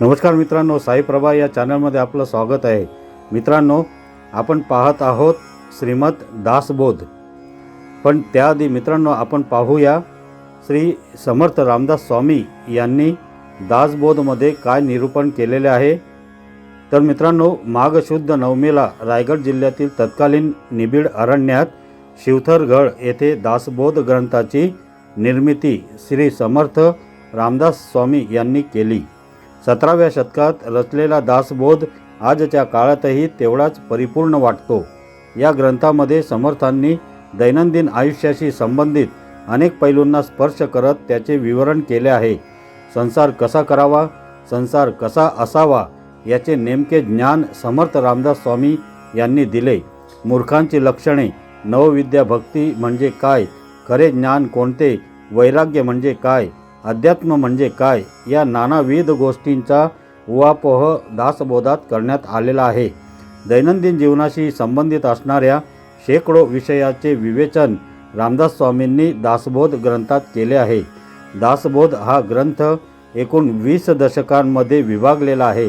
नमस्कार मित्रांनो साईप्रभा या चॅनलमध्ये आपलं स्वागत आहे. मित्रांनो आपण पाहत आहोत श्रीमद दासबोध. पण त्याआधी मित्रांनो आपण पाहूया श्री समर्थ रामदास स्वामी यांनी दासबोधमध्ये काय निरूपण केलेले आहे. तर मित्रांनो माघशुद्ध नवमीला रायगड जिल्ह्यातील तत्कालीन निबिड अरण्यात शिवथरगड येथे दासबोध ग्रंथाची निर्मिती श्री समर्थ रामदास स्वामी यांनी केली. सतराव्या शतकात रचलेला दासबोध आजच्या काळातही तेवढाच परिपूर्ण वाटतो. या ग्रंथामध्ये समर्थांनी दैनंदिन आयुष्याशी संबंधित अनेक पैलूंना स्पर्श करत त्याचे विवरण केले आहे. संसार कसा करावा संसार कसा असावा याचे नेमके ज्ञान समर्थ रामदास स्वामी यांनी दिले. मूर्खांची लक्षणे नवविद्या भक्ती म्हणजे काय खरे ज्ञान कोणते वैराग्य म्हणजे काय अध्यात्म म्हणजे काय? या नानाविध गोष्टींचा उहापोह दासबोधात करण्यात आलेला आहे. दैनंदिन जीवनाशी संबंधित असणाऱ्या शेकडो विषयाचे विवेचन रामदास स्वामींनी दासबोध ग्रंथात केले आहे. दासबोध हा ग्रंथ एकूण वीस दशकांमध्ये विभागलेला आहे.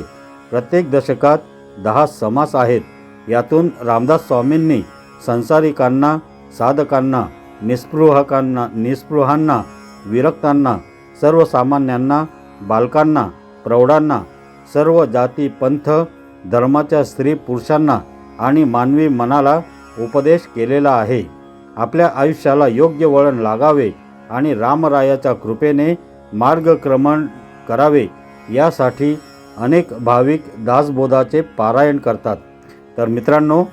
प्रत्येक दशकात दहा समास आहेत. यातून रामदास स्वामींनी संसारिकांना साधकांना निस्पृहकांना निस्पृहांना विरक्तांना सर्वसामान्यांना बालकांना प्रौढांना सर्व जाती पंथ धर्माच्या स्त्री पुरुषांना आणि मानवी मनाला उपदेश केलेला आहे. आपल्या आयुष्याला योग्य वळण लागावे आणि रामरायाच्या कृपेने मार्गक्रमण करावे यासाठी अनेक भाविक दासबोधाचे पारायण करतात. तर मित्रांनो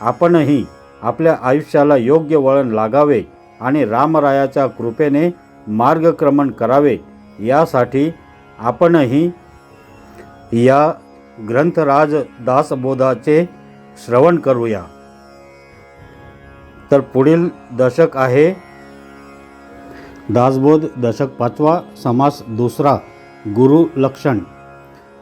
आपणही आपल्या आयुष्याला योग्य वळण लागावे आणि रामरायाच्या कृपेने मार्गक्रमण करावे यासाठी आपणही या ग्रंथराज दासबोधाचे श्रवण करूया. तर पुढील दशक आहे. दासबोध दशक पाचवा समास दुसरा गुरु लक्षण.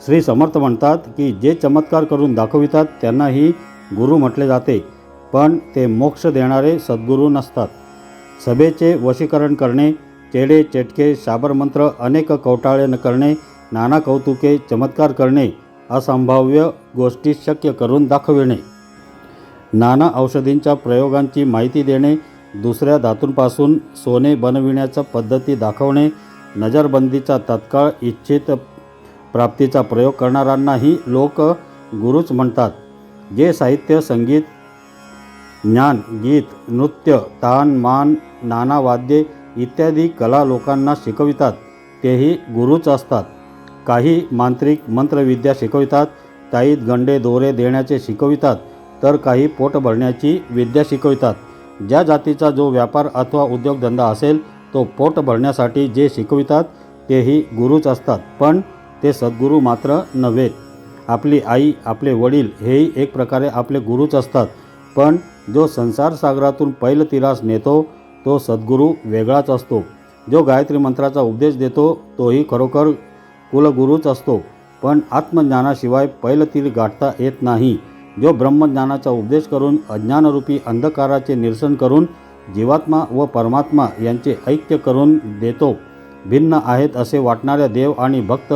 श्री समर्थ म्हणतात की जे चमत्कार करून दाखवितात त्यांनाही गुरु म्हटले जाते. पण ते मोक्ष देणारे सद्गुरू नसतात. सभेचे वशीकरण करणे चेडे चेटके शाबरमंत्र अनेक कवटाळे न करणे नाना कौतुके चमत्कार करणे असंभाव्य गोष्टी शक्य करून दाखविणे नाना औषधींच्या प्रयोगांची माहिती देणे दुसऱ्या धातूंपासून सोने बनविण्याच्या पद्धती दाखवणे नजरबंदीचा तत्काळ इच्छित प्राप्तीचा प्रयोग करणाऱ्यांनाही लोक गुरुच म्हणतात जे साहित्य संगीत ज्ञान गीत नृत्य तान मान नाना वाद्ये इत्यादी कला लोकांना शिकवितात. तेही गुरुच असतात. काही मांत्रिक मंत्रविद्या शिकवितात. काही गंडे दोरे देण्याचे शिकवितात. तर काही पोट भरण्याची विद्या शिकवितात. ज्या जातीचा जो व्यापार अथवा उद्योगधंदा असेल तो पोट भरण्यासाठी जे शिकवितात तेही गुरुच असतात. पण ते सद्गुरू मात्र नव्हेत आपली आई आपले वडील हेही एक प्रकारे आपले गुरुच असतात. पण जो संसार सागरातून पैल तिरास नेतो तो सद्गुरू वेगळाच असतो. जो गायत्री मंत्राचा उपदेश देतो तोही खरोखर कुलगुरूच असतो. पण आत्मज्ञानाशिवाय पैलतीर गाठता येत नाही. जो ब्रह्मज्ञानाचा उपदेश करून अज्ञानरूपी अंधकाराचे निरसन करून जीवात्मा व परमात्मा यांचे ऐक्य करून देतो. भिन्न आहेत असे वाटणाऱ्या देव आणि भक्त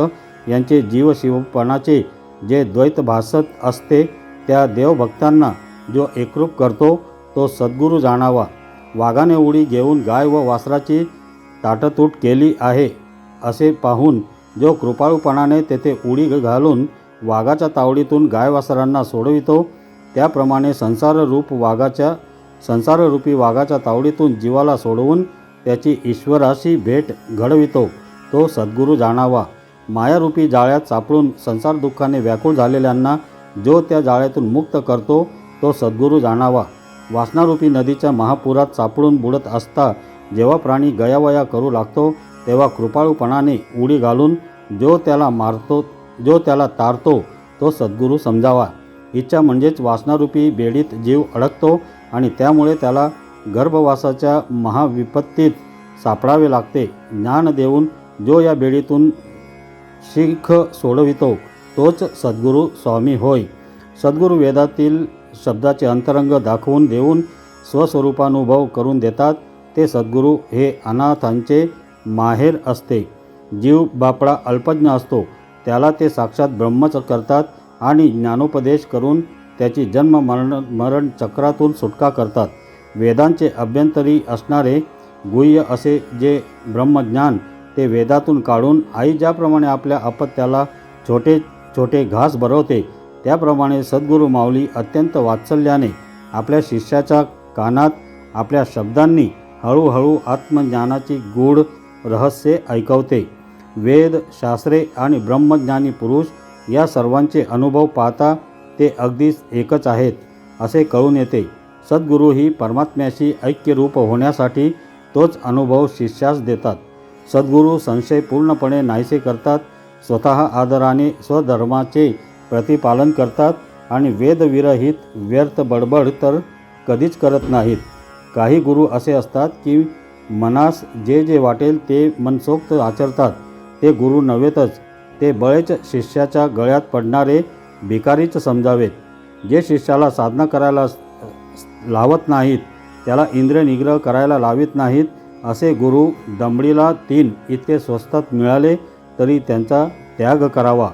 यांचे जीवशिवपणाचे जे द्वैत भासत असते त्या देवभक्तांना जो एकरूप करतो तो सद्गुरू जाणावा. वाघाने उडी घेऊन गाय व वासराची ताटतूट केली आहे असे पाहून जो कृपाळूपणाने तेथे उडी घालून वाघाच्या तावडीतून गाय वासरांना सोडवितो त्याप्रमाणे संसाररूप वाघाच्या संसाररूपी वाघाच्या तावडीतून जीवाला सोडवून त्याची ईश्वराशी भेट घडवितो तो सद्गुरू जाणावा. मायारूपी जाळ्यात सापडून संसार दुःखाने व्याकुळ झालेल्यांना जो त्या जाळ्यातून मुक्त करतो तो सद्गुरू जाणावा. वासनारूपी नदीच्या महापुरात सापडून बुडत असता जेव्हा प्राणी गयावया करू लागतो तेव्हा कृपाळूपणाने उडी घालून जो त्याला मारतो जो त्याला तारतो तो सद्गुरू समजावा. इच्छा म्हणजेच वासनारूपी बेडीत जीव अडकतो आणि त्यामुळे त्याला गर्भवासाच्या महाविपत्तीत सापडावे लागते. ज्ञान देऊन जो या बेडीतून शीख सोडवितो तोच सद्गुरू स्वामी होय. सद्गुरू वेदातील शब्दाचे अंतरंग दाखवून देऊन स्वस्वरूपानुभव करून देतात ते सद्गुरू हे अनाथांचे माहेर असते. जीव बापडा अल्पज्ञ असतो त्याला ते साक्षात ब्रह्मच करतात आणि ज्ञानोपदेश करून त्याची जन्म मरण मरण चक्रातून सुटका करतात. वेदांचे अभ्यंतरी असणारे गुह्य असे जे ब्रह्मज्ञान ते वेदातून काढून आई ज्याप्रमाणे आपल्या अपत्याला छोटे छोटे घास भरवते त्याप्रमाणे सद्गुरू माऊली अत्यंत वात्सल्याने आपल्या शिष्याच्या कानात आपल्या शब्दांनी हळूहळू आत्मज्ञानाची गूढ रहस्ये ऐकवते. वेद शास्त्रे आणि ब्रह्मज्ञानी पुरुष या सर्वांचे अनुभव पाहता ते अगदीच एकच आहेत असे कळून येते. सद्गुरू ही परमात्म्याशी ऐक्यरूप होण्यासाठी तोच अनुभव शिष्यास देतात. सद्गुरू संशय पूर्णपणे नाहीसे करतात स्वतः आदराने स्वधर्माचे प्रतिपालन करतात आणि वेदविरहित व्यर्थ बडबड तर कधीच करत नाहीत. काही गुरु असे असतात की मनास जे जे वाटेल ते मनसोक्त आचरतात. ते गुरु नव्हेतच. ते बळेच शिष्याच्या गळ्यात पडणारे भिकारीच समजावेत. जे शिष्याला साधना करायला लावत नाहीत त्याला इंद्रनिग्रह करायला लावित नाहीत असे गुरु दमडीला तीन इतके स्वस्तात मिळाले तरी त्यांचा त्याग करावा.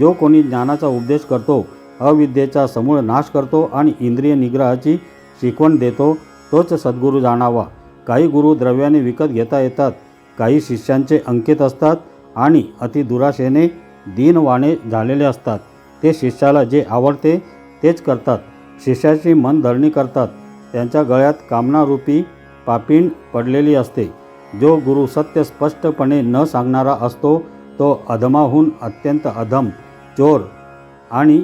जो कोणी ज्ञानाचा उपदेश करतो अविद्येचा समूळ नाश करतो आणि इंद्रिय निग्रहाची शिकवण देतो तोच सद्गुरू जाणावा. काही गुरु द्रव्याने विकत घेता येतात काही शिष्यांचे अंकित असतात आणि अतिदुराशेने दीनवाणे झालेले असतात. ते शिष्याला जे आवडते तेच करतात. शिष्याची मनधरणी करतात. त्यांच्या गळ्यात कामनारूपी पापीण पडलेली असते. जो गुरु सत्य स्पष्टपणे न सांगणारा असतो तो अधमाहून अत्यंत अधम चोर आणि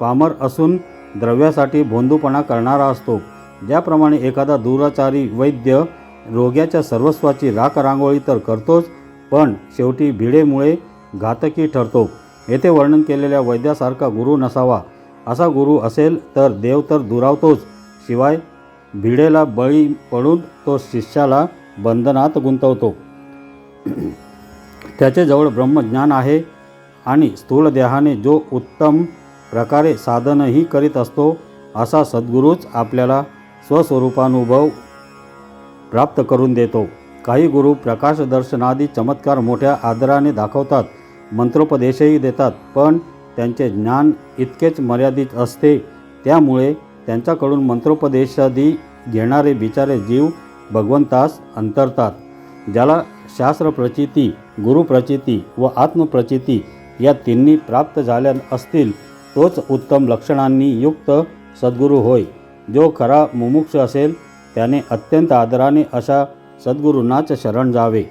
पामर असून द्रव्यासाठी भोंदूपणा करणारा असतो. ज्याप्रमाणे एखादा दुराचारी वैद्य रोग्याच्या सर्वस्वाची राख रांगोळी तर करतोच पण शेवटी भिडेमुळे घातकी ठरतो. येथे वर्णन केलेल्या वैद्यासारखा गुरु नसावा. असा गुरु असेल तर देव तर दुरावतोच. शिवाय भिडेला बळी पडून तो शिष्याला बंधनात गुंतवतो. त्याच्याजवळ ब्रह्मज्ञान आहे आणि स्थूल देहाने जो उत्तम प्रकारे साधनही करीत असतो असा सद्गुरूच आपल्याला स्वस्वरूपानुभव प्राप्त करून देतो. काही गुरु प्रकाशदर्शनादी चमत्कार मोठ्या आदराने दाखवतात मंत्रोपदेशही देतात पण त्यांचे ज्ञान इतकेच मर्यादित असते त्यामुळे त्यांच्याकडून मंत्रोपदेशादी घेणारे बिचारे जीव भगवंतास अंतरतात ज्याला शास्त्रप्रचिती गुरुप्रचिती व आत्मप्रचिती या तिन्ही प्राप्त झाल्या असतील तोच उत्तम लक्षणांनी युक्त सद्गुरू होय. जो खरा मुमुक्ष असेल त्याने अत्यंत आदराने अशा सद्गुरूंनाच शरण जावे.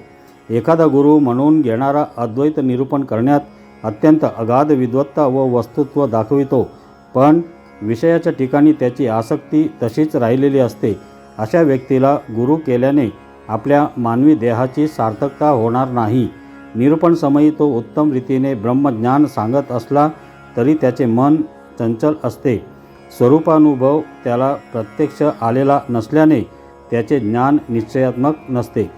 एखादा गुरु म्हणून घेणारा अद्वैत निरूपण करण्यात अत्यंत अगाध विद्वत्ता व वस्तुत्व दाखवितो पण विषयाच्या ठिकाणी त्याची आसक्ती तशीच राहिलेली असते. अशा व्यक्तीला गुरु केल्याने आपल्या मानवी देहाची सार्थकता होणार नाही. निरूपण समयी तो उत्तम रीतीने ब्रह्मज्ञान सांगत असला तरी त्याचे मन चंचल असते. स्वरूपानुभव त्याला प्रत्यक्ष आलेला नसल्याने त्याचे ज्ञान निश्चयात्मक नसते.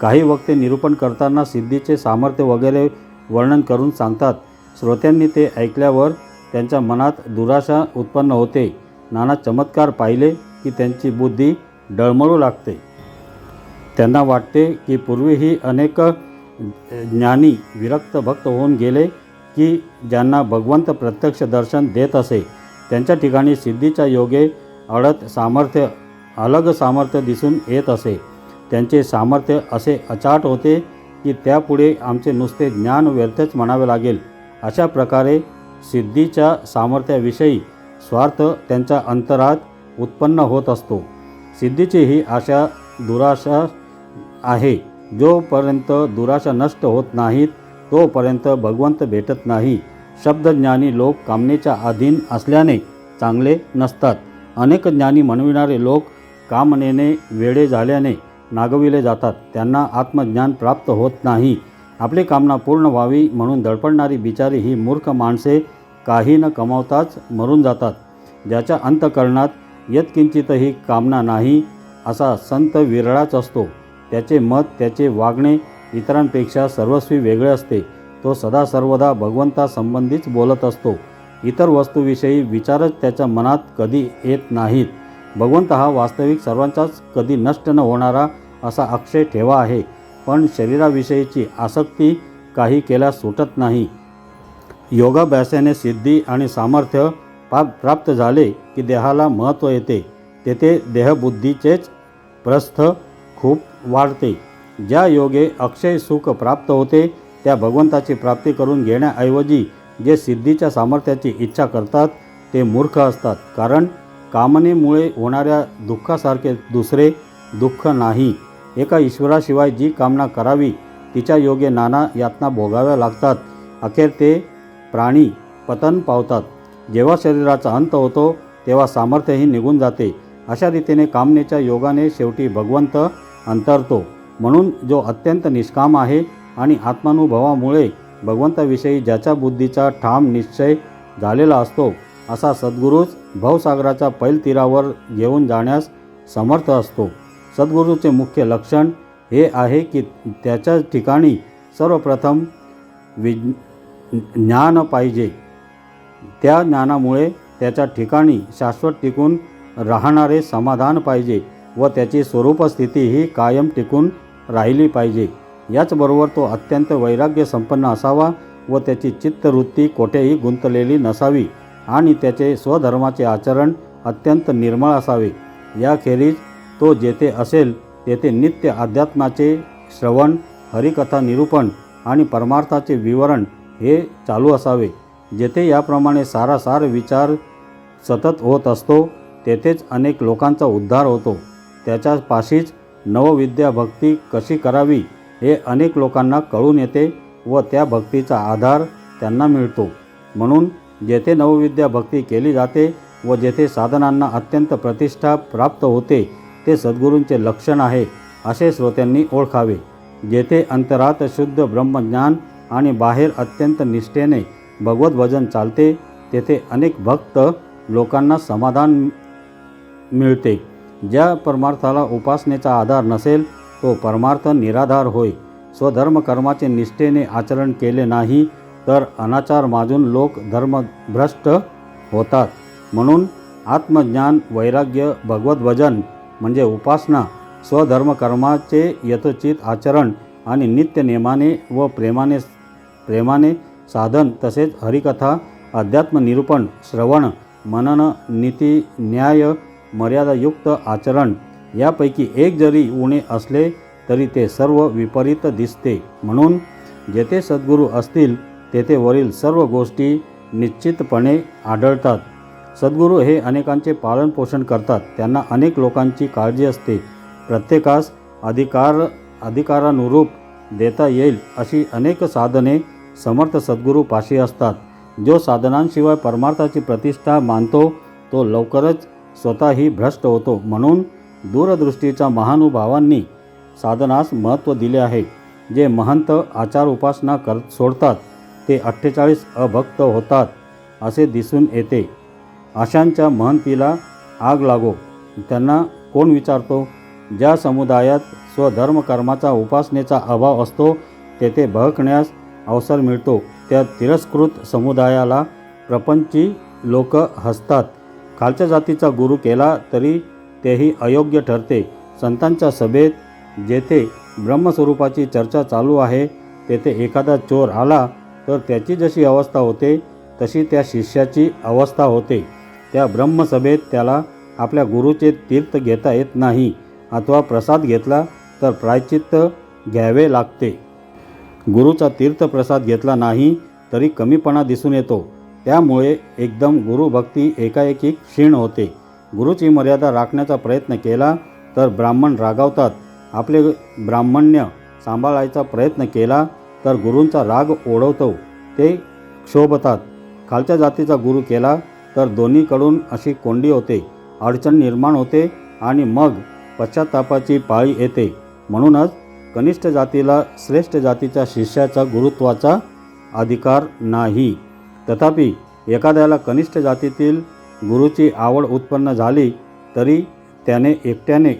काही वक्ते निरूपण करताना सिद्धीचे सामर्थ्य वगैरे वर्णन करून सांगतात. श्रोत्यांनी ते ऐकल्यावर त्यांच्या मनात दुराशा उत्पन्न होते. नाना चमत्कार पाहिले की त्यांची बुद्धी डळमळू लागते. त्यांना वाटते की पूर्वीही अनेक ज्ञानी विरक्त भक्त होऊन गेले की ज्यांना भगवंत प्रत्यक्ष दर्शन देत असे. त्यांच्या ठिकाणी सिद्धीच्या योगे अडत सामर्थ्य अलग सामर्थ्य दिसून येत असे. त्यांचे सामर्थ्य असे अचाट होते की त्यापुढे आमचे नुसते ज्ञान व्यर्थच म्हणावे लागेल. अशा प्रकारे सिद्धीच्या सामर्थ्याविषयी स्वार्थ त्यांच्या अंतरात उत्पन्न होत असतो. सिद्धीची ही आशा दुराशा आहे. जोपर्यंत दुराशा नष्ट होत नाहीत तोपर्यंत भगवंत भेटत नाही. शब्दज्ञानी लोक कामनेच्या अधीन असल्याने चांगले नसतात. अनेक ज्ञानी म्हणविणारे लोक कामनेने वेडे झाल्याने नागविले जातात. त्यांना आत्मज्ञान प्राप्त होत नाही. आपली कामना पूर्ण व्हावी म्हणून धडपडणारी बिचारी ही मूर्ख माणसे काही न कमावताच मरून जातात. ज्याच्या अंतकरणात यत्किंचितही कामना नाही असा संत विरळाच असतो. त्याचे मत त्याचे वागणे इतरांपेक्षा सर्वस्वी वेगळे असते. तो सदा सर्वदा भगवंतासंबंधीच बोलत असतो. इतर वस्तूविषयी विचारच त्याच्या मनात कधी येत नाहीत. भगवंत हा वास्तविक सर्वांचाच कधी नष्ट न होणारा असा अक्षय ठेवा आहे. पण शरीराविषयीची आसक्ती काही केल्यास सुटत नाही. योगाभ्यासाने सिद्धी आणि सामर्थ्य पा प्राप्त झाले की देहाला महत्त्व येते. तेथे देहबुद्धीचेच प्रस्थ खूप वाढते. ज्या योगे अक्षय सुख प्राप्त होते त्या भगवंताची प्राप्ती करून घेण्याऐवजी जे सिद्धीच्या सामर्थ्याची इच्छा करतात ते मूर्ख असतात. कारण कामनेमुळे होणाऱ्या दुःखासारखे दुसरे दुःख नाही. एका ईश्वराशिवाय जी कामना करावी तिच्या योगे नाना यातना भोगाव्या लागतात. अखेर ते प्राणी पतन पावतात. जेव्हा शरीराचा अंत होतो तेव्हा सामर्थ्यही निघून जाते. अशा रीतीने कामनेच्या योगाने शेवटी भगवंत अंतरतो. म्हणून जो अत्यंत निष्काम आहे आणि आत्मानुभवामुळे भगवंताविषयी ज्याच्या बुद्धीचा ठाम निश्चय झालेला असतो असा सद्गुरूच भवसागराच्या पैलतीरावर घेऊन जाण्यास समर्थ असतो. सद्गुरूचे मुख्य लक्षण हे आहे की त्याच्या ठिकाणी सर्वप्रथम विज ज्ञान पाहिजे. त्या ज्ञानामुळे त्याच्या ठिकाणी शाश्वत टिकून राहणारे समाधान पाहिजे. व त्याची स्वरूपस्थिती ही कायम टिकून राहिली पाहिजे. याचबरोबर तो अत्यंत वैराग्य संपन्न असावा व त्याची चित्तवृत्ती कोठेही गुंतलेली नसावी आणि त्याचे स्वधर्माचे आचरण अत्यंत निर्मळ असावे. याखेरीज तो जेथे असेल तेथे नित्य अध्यात्माचे श्रवण हरिकथा निरूपण आणि परमार्थाचे विवरण हे चालू असावे. जेथे याप्रमाणे सारासार विचार सतत होत असतो तेथेच अनेक लोकांचा उद्धार होतो. त्याच्या पाशीच नवविद्या भक्ती कशी करावी हे अनेक लोकांना कळून येते व त्या भक्तीचा आधार त्यांना मिळतो. म्हणून जेथे नवविद्या भक्ती केली जाते व जेथे साधनांना अत्यंत प्रतिष्ठा प्राप्त होते ते सद्गुरूंचे लक्षण आहे असे श्रोत्यांनी ओळखावे. जेथे अंतरात शुद्ध ब्रह्मज्ञान आणि बाहेर अत्यंत निष्ठेने भगवत भजन चालते तेथे अनेक भक्त लोकांना समाधान मिळते. ज्या परमार्थाला उपासनेचा आधार नसेल तो परमार्थ निराधार होय. स्वधर्म कर्माचे निष्ठेने आचरण केले नाही तर अनाचार माजून लोक धर्मभ्रष्ट होतात. म्हणून आत्मज्ञान वैराग्य भगवत भजन म्हणजे उपासना स्वधर्म कर्माचे यथोचित आचरण आणि नित्य नेमाने व प्रेमाने प्रेमाने साधन तसेच हरिकथा अध्यात्म निरूपण श्रवण मनन नीती न्याय मर्यादायुक्त आचरण यापैकी एक जरी उणे असले तरी ते सर्व विपरीत दिसते. म्हणून जेथे सद्गुरू असतील तेथे वरील सर्व गोष्टी निश्चितपणे आढळतात. सद्गुरू हे अनेकांचे पालनपोषण करतात. त्यांना अनेक लोकांची काळजी असते. प्रत्येकास अधिकार अधिकारानुरूप देता येईल अशी अनेक साधने समर्थ सद्गुरू पाशी असतात. जो साधनांशिवाय परमार्थाची प्रतिष्ठा मानतो तो लवकरच स्वतःही भ्रष्ट होतो म्हणून दूरदृष्टीच्या महानुभावांनी साधनास महत्त्व दिले आहे. जे महंत आचार उपासना कर सोडतात ते अठ्ठेचाळीस अभक्त होतात असे दिसून येते. अशांच्या महंतीला आग लागो. त्यांना कोण विचारतो? ज्या समुदायात स्वधर्मकर्माचा उपासनेचा अभाव असतो तेथे बहकण्यास अवसर मिळतो. त्या तिरस्कृत समुदायाला प्रपंची लोक हसतात. खालच्या जातीचा गुरु केला तरी तेही अयोग्य ठरते. संतांच्या सभेत जेथे ब्रह्मस्वरूपाची चर्चा चालू आहे तेथे एखादा चोर आला तर त्याची जशी अवस्था होते तशी त्या शिष्याची अवस्था होते. त्या ब्रह्मसभेत त्याला आपल्या गुरुचे तीर्थ घेता येत नाही अथवा प्रसाद घेतला तर प्रायचित्त घ्यावे लागते. गुरुचा तीर्थप्रसाद घेतला नाही तरी कमीपणा दिसून येतो. त्यामुळे एकदम गुरुभक्ती एकाएकी क्षीण होते. गुरुची मर्यादा राखण्याचा प्रयत्न केला तर ब्राह्मण रागावतात. आपले ब्राह्मण्य सांभाळायचा प्रयत्न केला तर गुरूंचा राग ओढवतो. ते क्षोभतात. खालच्या जातीचा गुरु केला तर दोन्हीकडून अशी कोंडी होते. अडचण निर्माण होते आणि मग पश्चातापाची पाळी येते. म्हणूनच कनिष्ठ जातीला श्रेष्ठ जातीच्या शिष्याचा गुरुत्वाचा अधिकार नाही. तथापि एखाद्याला कनिष्ठ जातीतील गुरुची आवड उत्पन्न झाली तरी त्याने एकट्याने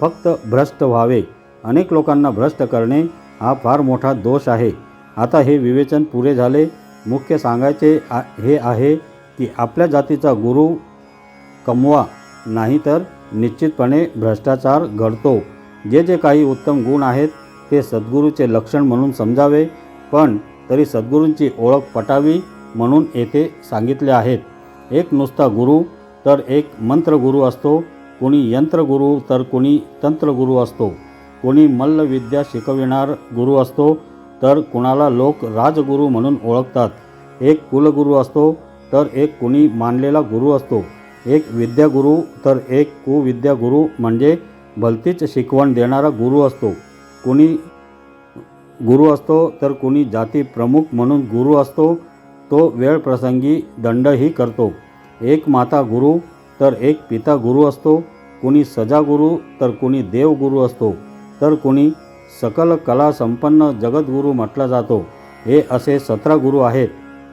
फक्त भ्रष्ट व्हावे. अनेक लोकांना भ्रष्ट करणे हा फार मोठा दोष आहे. आता हे विवेचन पुरे झाले. मुख्य सांगायचे आ हे आहे की आपल्या जातीचा गुरु कमवा नाही तर निश्चितपणे भ्रष्टाचार घडतो. जे जे काही उत्तम गुण आहेत ते सद्गुरूचे लक्षण म्हणून समजावे पण तरी सद्गुरूंची ओळख पटावी म्हणून येथे सांगितले आहेत. एक नुसता गुरु तर एक मंत्रगुरू असतो. कोणी यंत्रगुरू तर कोणी तंत्रगुरू असतो. कोणी मल्लविद्या शिकविणार गुरु असतो तर कुणाला लोक राजगुरू म्हणून ओळखतात. एक कुलगुरू असतो तर एक कुणी मानलेला गुरु असतो. एक विद्यागुरू तर एक कुविद्यागुरू म्हणजे भलतीच शिकवण देणारा गुरु असतो. कुणी गुरु असतो तर कुणी जाती प्रमुख म्हणून गुरु असतो. तो वेळ प्रसंगी दंडही करतो. एक माता गुरु तर एक पिता गुरु असतो. कुणी सजा गुरु तर कुणी देवगुरू असतो. तर कुणी सकल कला संपन्न जगद्गुरू म्हटला जातो. हे असे सतरा गुरु आहेत.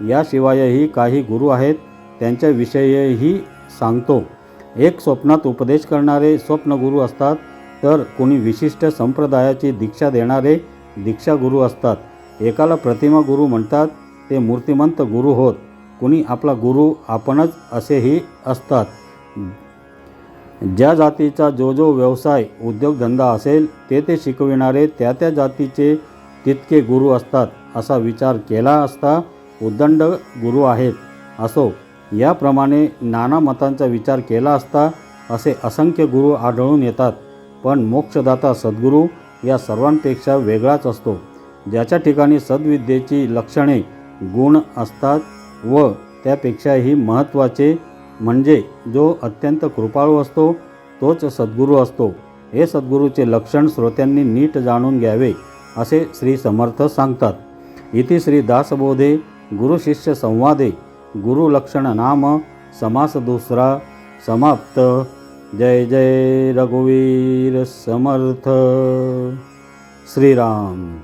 याशिवायही काही गुरु आहेत. त्यांच्याविषयीही सांगतो. एक स्वप्नात उपदेश करणारे स्वप्नगुरू असतात. तर कुणी विशिष्ट संप्रदायाची दीक्षा देणारे दीक्षागुरू असतात. एकाला प्रतिमा गुरु म्हणतात. ते मूर्तिमंत गुरु होत. कुणी आपला गुरु आपणच असेही असतात. ज्या जातीचा जो जो व्यवसाय उद्योगधंदा असेल ते ते शिकविणारे त्या त्या जातीचे तितके गुरु असतात असा विचार केला असता उद्दंड गुरु आहेत. असो याप्रमाणे नाना मतांचा विचार केला असता असे असंख्य गुरु आढळून येतात. पण मोक्षदाता सद्गुरू या सर्वांपेक्षा वेगळाच असतो. ज्याच्या ठिकाणी सद्विद्येची लक्षणे गुण असतात व त्यापेक्षाही महत्त्वाचे म्हणजे जो अत्यंत कृपाळू असतो तोच सद्गुरू असतो. हे सद्गुरूचे लक्षण श्रोत्यांनी नीट जाणून घ्यावे असे श्री समर्थ सांगतात. इति श्री दासबोधे गुरुशिष्य संवादे गुरुलक्षण नाम समास दुसरा समाप्त. जय जय रघुवीर समर्थ. श्रीराम.